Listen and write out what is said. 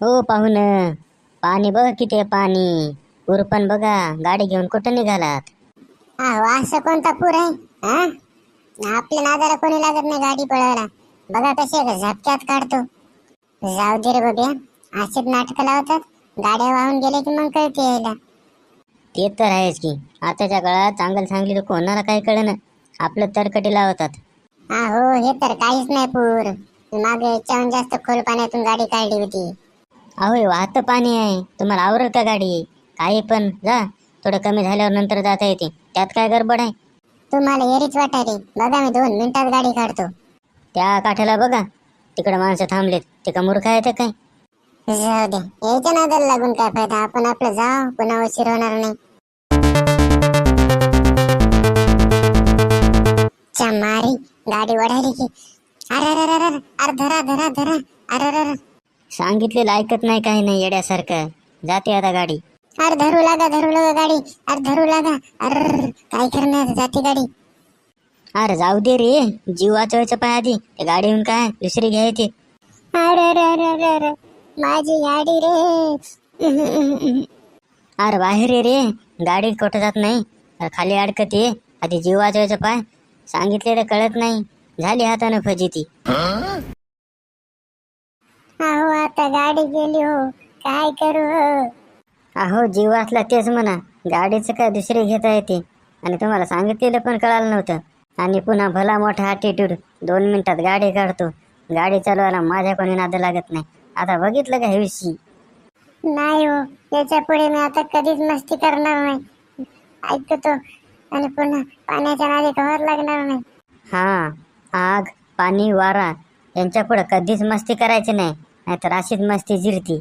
हो पाहुण. पाणी बघा किती आहे पाणी. उरपण बघा गाडी घेऊन कुठं निघालात? अहो असं कोणता पूर आहे? हा? आपल्या नादाला कोणी लागत नाही गाडी पळवायला. बघा कसे झटक्यात काढतो. जाऊ दे रे बघ्या असेच नाटक लावतात. गाड्या वाहून गेले की मग कळते यायला. ते तर आहेच की. आताच्या काळात चांगलं सांगली तर कोणाला काय कळणं आपलं तरकटी लावतात. अहो हे तर काहीच नाही पूर. मागे याच्याहून जास्त खोल पाण्यातून गाडी काढली होती. अहो वाहतं पाणी आहे. तुम्हाला आवरल का गाडी? काही पण जा. थोडं कमी झाल्यावर नंतर जाता येते. त्यात काय गडबड आहे? तुम्हाला येरीच वाटायली. बघा मी दोन मिनिटात गाडी काढतो. त्या काठ्याला बघा. तिकडे माणसं थांबलेत. ते का मूर्ख आहे ते काय? जाऊ दे. यायच्या नादाला लागून काय फायदा? आपण आपलं जाऊ पुन्हा उशीर होणार नाही. चमारी गाडी वढायली की. अरे अरे अरे अरे अरे धरा धरा. धरा अरे अरे अरे सांगितलेलं ऐकत नाही काही नाही येड्यासारखं. जाते आता गाडी. अरे धरू लागा धरू लागा गाडी. अरे धरू लागा. अरे काय करणार जाती गाडी. अरे जाऊ दे रे. जीव वाचवायचं पाय आधी. ते गाडी येऊन काय? दुसरी घ्यायची अरे अरे अरे अरे अरे. माझी गाडी रे. अरे बाहेर ये रे. गाडी कुठं जात नाही. अरे खाली अडकते आधी जीव वाचवायचं पाय. सांगितलेलं कळत नाही. झाली हातानं फजिती. आता गाडी गेली हो. काय करू हो? अहो जीव वाचला तेच म्हणा. गाडीचं काय दुसरी घेता येते? आणि तुम्हाला सांगितलेलं पण कळालं नव्हतं. आणि पुन्हा भला मोठा ॲटिट्यूड दोन मिनिटात गाडी काढतो. गाडी चालवायला माझ्या कोणी नाद लागत नाही. आता बघितलं का हे विषयी? नाही हो. याच्यापुढे मी आता कधीच मस्ती करणार नाही. ऐकतो आणि पुन्हा पाण्याच्या नादी कवर लागणार नाही. हा. आग पाणी वारा यांच्या पुढं कधीच मस्ती करायची नाही. नाहीतर अशीच मस्ती जिरती.